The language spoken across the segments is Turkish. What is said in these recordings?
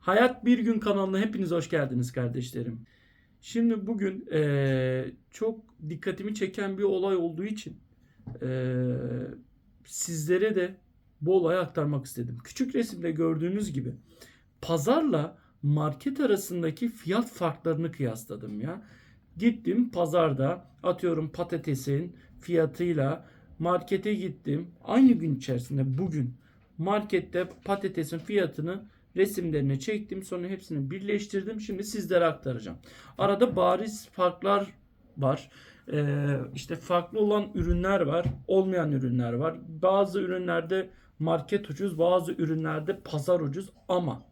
Hayat Bir Gün kanalına hepiniz hoş geldiniz kardeşlerim. Şimdi bugün eee, çok dikkatimi çeken bir olay olduğu için eee, sizlere de bu olayı aktarmak istedim. Küçük resimde gördüğünüz gibi pazarla market arasındaki fiyat farklarını kıyasladım ya. Gittim pazarda atıyorum patatesin fiyatıyla markete gittim. Aynı gün içerisinde bugün markette patatesin fiyatını resimlerini çektim. Sonra hepsini birleştirdim. Şimdi sizlere aktaracağım. Arada bariz farklar var. Ee, işte farklı olan ürünler var. Olmayan ürünler var. Bazı ürünlerde market ucuz. Bazı ürünlerde pazar ucuz. Ama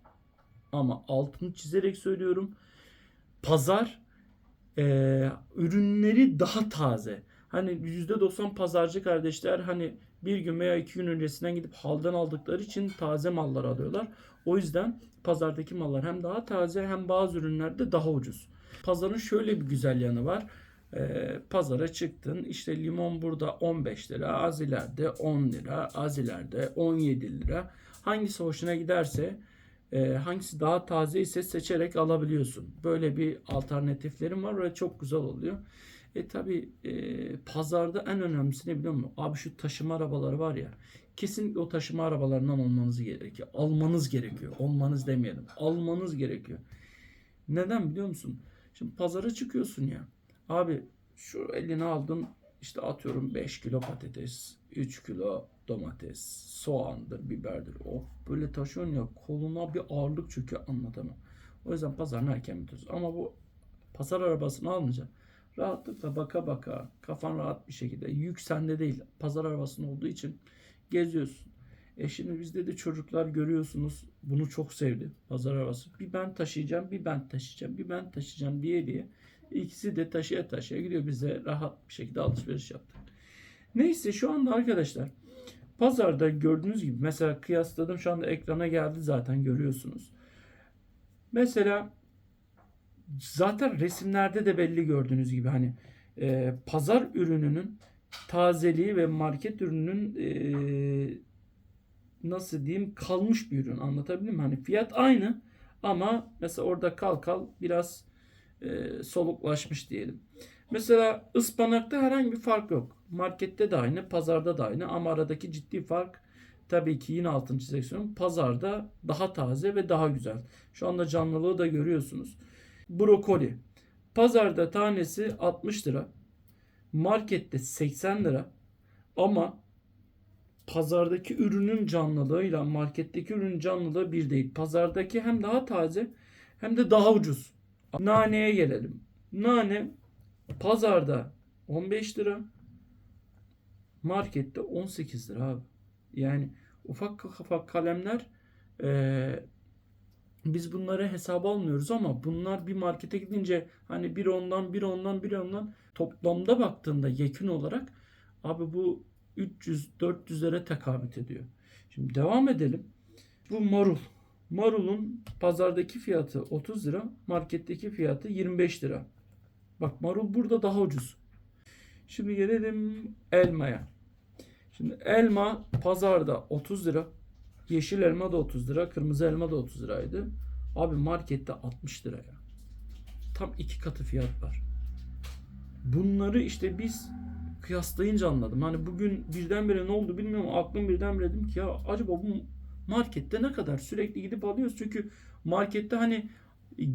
ama altını çizerek söylüyorum. Pazar e, ürünleri daha taze. Hani %90 pazarcı kardeşler hani bir gün veya iki gün öncesinden gidip haldan aldıkları için taze mallar alıyorlar. O yüzden pazardaki mallar hem daha taze hem bazı ürünlerde daha ucuz. Pazarın şöyle bir güzel yanı var. Ee, pazara çıktın işte limon burada 15 lira az ileride 10 lira az ileride 17 lira hangisi hoşuna giderse e, hangisi daha taze ise seçerek alabiliyorsun. Böyle bir alternatiflerim var ve çok güzel oluyor. E tabi e, pazarda en önemlisi ne biliyor musun? Abi şu taşıma arabaları var ya. Kesinlikle o taşıma arabalarından olmanız gerekiyor. Almanız gerekiyor. Olmanız demeyelim. Almanız gerekiyor. Neden biliyor musun? Şimdi pazara çıkıyorsun ya. Abi şu eline aldın işte atıyorum 5 kilo patates, 3 kilo domates, soğandır, biberdir. Oh böyle taşıyorsun ya koluna bir ağırlık çöküyor anlatamam. O yüzden pazarını erken bitiriyoruz. Ama bu pazar arabasını almayacak. Rahatlıkla baka baka kafan rahat bir şekilde yük sende değil pazar arabasının olduğu için geziyorsun. E şimdi bizde de çocuklar görüyorsunuz bunu çok sevdi pazar arabası. Bir ben taşıyacağım bir ben taşıyacağım bir ben taşıyacağım diye diye ikisi de taşıya taşıya gidiyor bize rahat bir şekilde alışveriş yaptık. Neyse şu anda arkadaşlar pazarda gördüğünüz gibi mesela kıyasladım şu anda ekrana geldi zaten görüyorsunuz. Mesela zaten resimlerde de belli gördüğünüz gibi hani e, pazar ürününün tazeliği ve market ürününün e, nasıl diyeyim kalmış bir ürün anlatabildim mi? Hani fiyat aynı ama mesela orada kal kal biraz e, soluklaşmış diyelim. Mesela ıspanakta herhangi bir fark yok. Markette de aynı, pazarda da aynı ama aradaki ciddi fark tabii ki yine çizerek söylüyorum. Pazarda daha taze ve daha güzel. Şu anda canlılığı da görüyorsunuz. Brokoli. Pazarda tanesi 60 lira. Markette 80 lira. Ama pazardaki ürünün canlılığıyla marketteki ürünün canlılığı bir değil. Pazardaki hem daha taze hem de daha ucuz. Naneye gelelim. Nane pazarda 15 lira. Markette 18 lira abi. Yani ufak ufak kalemler eee biz bunları hesaba almıyoruz ama bunlar bir markete gidince hani bir ondan bir ondan bir ondan toplamda baktığında yekün olarak abi bu 300-400'lere tekabüt ediyor. Şimdi devam edelim. Bu marul. Marulun pazardaki fiyatı 30 lira, marketteki fiyatı 25 lira. Bak marul burada daha ucuz. Şimdi gelelim elmaya. Şimdi elma pazarda 30 lira, Yeşil elma da 30 lira, kırmızı elma da 30 liraydı. Abi markette 60 lira ya. Tam iki katı fiyat var. Bunları işte biz kıyaslayınca anladım. Hani bugün birdenbire ne oldu bilmiyorum. Aklım birdenbire dedim ki ya acaba bu markette ne kadar sürekli gidip alıyoruz. Çünkü markette hani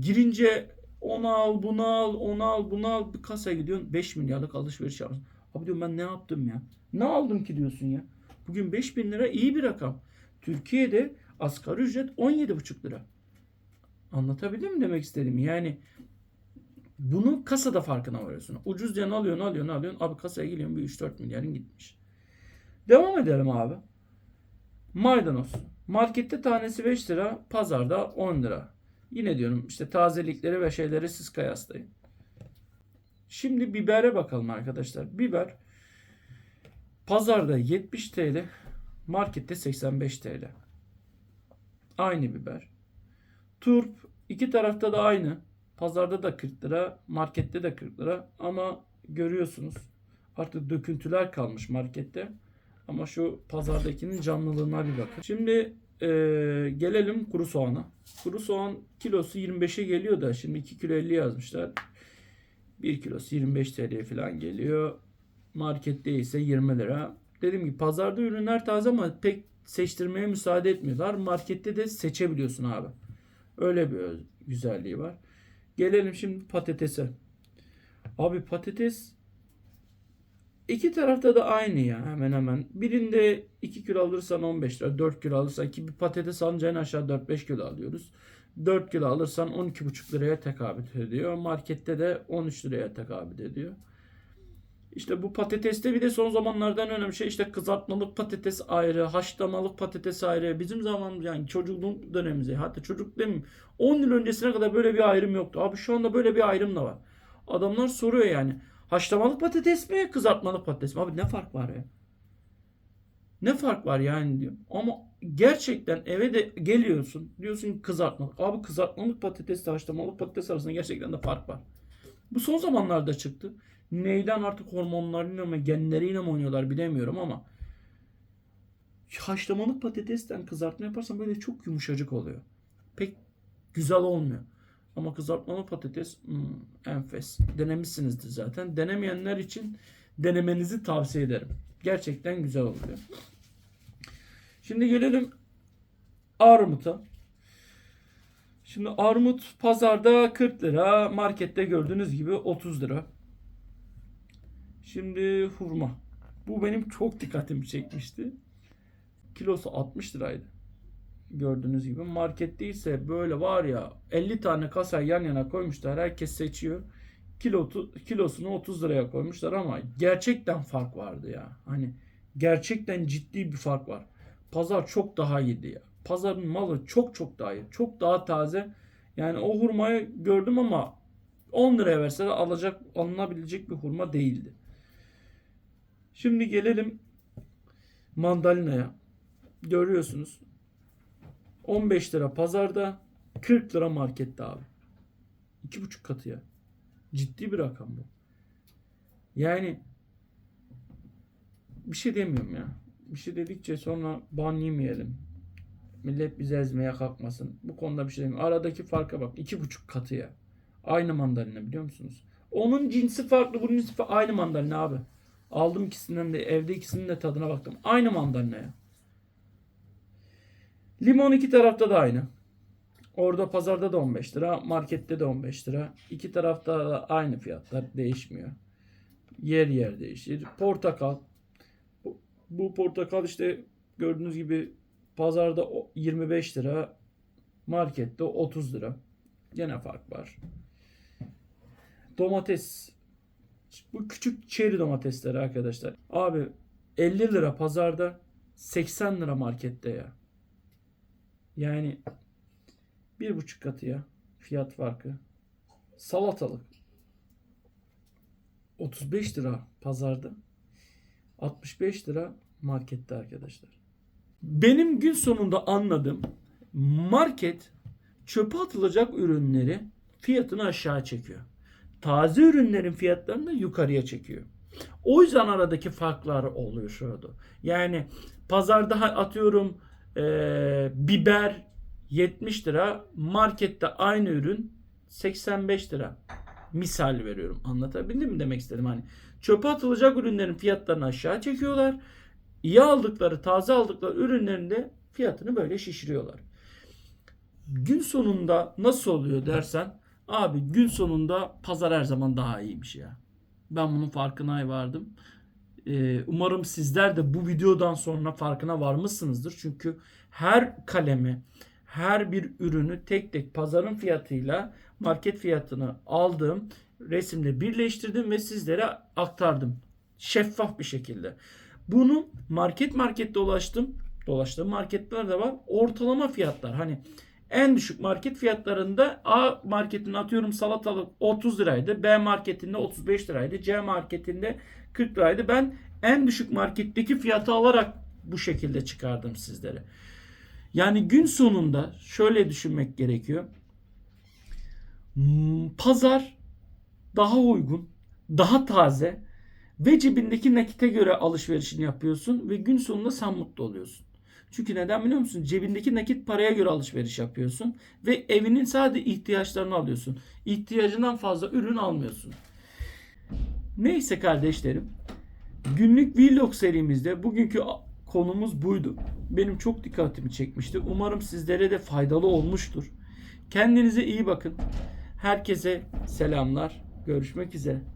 girince onu al, bunu al, onu al, bunu al. Bir kasaya gidiyorsun 5 milyarlık alışveriş yapıyorsun. Abi diyorum ben ne yaptım ya? Ne aldım ki diyorsun ya? Bugün 5000 lira iyi bir rakam. Türkiye'de asgari ücret 17,5 lira. Anlatabildim mi demek istediğimi? Yani bunu kasada farkına varıyorsun. Ucuz diyen alıyorsun, alıyorsun, alıyorsun. Abi kasaya geliyorsun bir 3-4 milyarın gitmiş. Devam edelim abi. Maydanoz. Markette tanesi 5 lira, pazarda 10 lira. Yine diyorum işte tazelikleri ve şeyleri siz kıyaslayın. Şimdi bibere bakalım arkadaşlar. Biber pazarda 70 TL, Markette 85 TL. Aynı biber. Turp iki tarafta da aynı. Pazarda da 40 lira, markette de 40 lira ama görüyorsunuz artık döküntüler kalmış markette. Ama şu pazardakinin canlılığına bir bakın. Şimdi e, gelelim kuru soğana. Kuru soğan kilosu 25'e geliyor da şimdi 2 kilo 50 yazmışlar. 1 kilosu 25 TL falan geliyor. Markette ise 20 lira. Dediğim gibi pazarda ürünler taze ama pek seçtirmeye müsaade etmiyorlar. Markette de seçebiliyorsun abi. Öyle bir güzelliği var. Gelelim şimdi patatese. Abi patates iki tarafta da aynı ya hemen hemen. Birinde 2 kilo alırsan 15 lira, 4 kilo alırsan ki bir patates alınca en aşağı 4-5 kilo alıyoruz. 4 kilo alırsan 12,5 liraya tekabül ediyor. Markette de 13 liraya tekabül ediyor. İşte bu patateste bir de son zamanlardan önemli şey işte kızartmalık patates ayrı, haşlamalık patates ayrı. Bizim zaman yani çocukluğum dönemimize hatta çocuk demeyeyim 10 yıl öncesine kadar böyle bir ayrım yoktu. Abi şu anda böyle bir ayrım da var. Adamlar soruyor yani haşlamalık patates mi kızartmalık patates mi? Abi ne fark var ya? Ne fark var yani diyor. Ama gerçekten eve de geliyorsun. Diyorsun kızartmalık. Abi kızartmalık patatesle haşlamalık patates arasında gerçekten de fark var. Bu son zamanlarda çıktı. Neyden artık hormonlarıyla mı genleriyle mi oynuyorlar bilemiyorum ama haşlamalık patatesten kızartma yaparsan böyle çok yumuşacık oluyor. Pek güzel olmuyor. Ama kızartmalı patates hmm, enfes. Denemişsinizdir zaten. Denemeyenler için denemenizi tavsiye ederim. Gerçekten güzel oluyor. Şimdi gelelim armuta. Şimdi armut pazarda 40 lira, markette gördüğünüz gibi 30 lira. Şimdi hurma. Bu benim çok dikkatimi çekmişti. Kilosu 60 liraydı. Gördüğünüz gibi. Markette ise böyle var ya 50 tane kasa yan yana koymuşlar. Herkes seçiyor. Kilo, kilosunu 30 liraya koymuşlar ama gerçekten fark vardı ya. Hani gerçekten ciddi bir fark var. Pazar çok daha iyiydi ya. Pazarın malı çok çok daha iyi. Çok daha taze. Yani o hurmayı gördüm ama 10 liraya verseler alacak alınabilecek bir hurma değildi. Şimdi gelelim mandalinaya. Görüyorsunuz. 15 lira pazarda, 40 lira markette abi. 2,5 katı ya. Ciddi bir rakam bu. Yani bir şey demiyorum ya. Bir şey dedikçe sonra ban yemeyelim. Millet bizi ezmeye kalkmasın. Bu konuda bir şey demiyorum. Aradaki farka bak. 2,5 katı ya. Aynı mandalina biliyor musunuz? Onun cinsi farklı, bunun cinsi farklı. Aynı mandalina abi. Aldım ikisinden de evde ikisinin de tadına baktım. Aynı mandalina. Limon iki tarafta da aynı. Orada pazarda da 15 lira, markette de 15 lira. İki tarafta da aynı fiyatlar değişmiyor. Yer yer değişir. Portakal. Bu, bu portakal işte gördüğünüz gibi pazarda o 25 lira, markette 30 lira. Gene fark var. Domates. Bu küçük çeri domatesleri arkadaşlar. Abi 50 lira pazarda 80 lira markette ya. Yani bir buçuk katı ya fiyat farkı. Salatalık 35 lira pazarda. 65 lira markette arkadaşlar. Benim gün sonunda anladığım market çöpe atılacak ürünleri fiyatını aşağı çekiyor. Taze ürünlerin fiyatlarını da yukarıya çekiyor. O yüzden aradaki farklar oluyor şurada. Yani pazarda atıyorum ee, biber 70 lira, markette aynı ürün 85 lira. Misal veriyorum. Anlatabildim mi demek istedim hani. Çöpe atılacak ürünlerin fiyatlarını aşağı çekiyorlar. İyi aldıkları, taze aldıkları ürünlerin de fiyatını böyle şişiriyorlar. Gün sonunda nasıl oluyor dersen abi gün sonunda pazar her zaman daha iyiymiş ya. Ben bunun farkına vardım. Ee, umarım sizler de bu videodan sonra farkına varmışsınızdır. Çünkü her kalemi, her bir ürünü tek tek pazarın fiyatıyla market fiyatını aldım, resimle birleştirdim ve sizlere aktardım. Şeffaf bir şekilde. Bunu market markette dolaştım. Dolaştığım marketler de var. Ortalama fiyatlar. Hani en düşük market fiyatlarında A marketinde atıyorum salatalık 30 liraydı. B marketinde 35 liraydı. C marketinde 40 liraydı. Ben en düşük marketteki fiyatı alarak bu şekilde çıkardım sizlere. Yani gün sonunda şöyle düşünmek gerekiyor. Hmm, Pazar daha uygun, daha taze ve cebindeki nakite göre alışverişini yapıyorsun ve gün sonunda sen mutlu oluyorsun. Çünkü neden biliyor musun? Cebindeki nakit paraya göre alışveriş yapıyorsun ve evinin sadece ihtiyaçlarını alıyorsun. İhtiyacından fazla ürün almıyorsun. Neyse kardeşlerim. Günlük vlog serimizde bugünkü konumuz buydu. Benim çok dikkatimi çekmişti. Umarım sizlere de faydalı olmuştur. Kendinize iyi bakın. Herkese selamlar. Görüşmek üzere.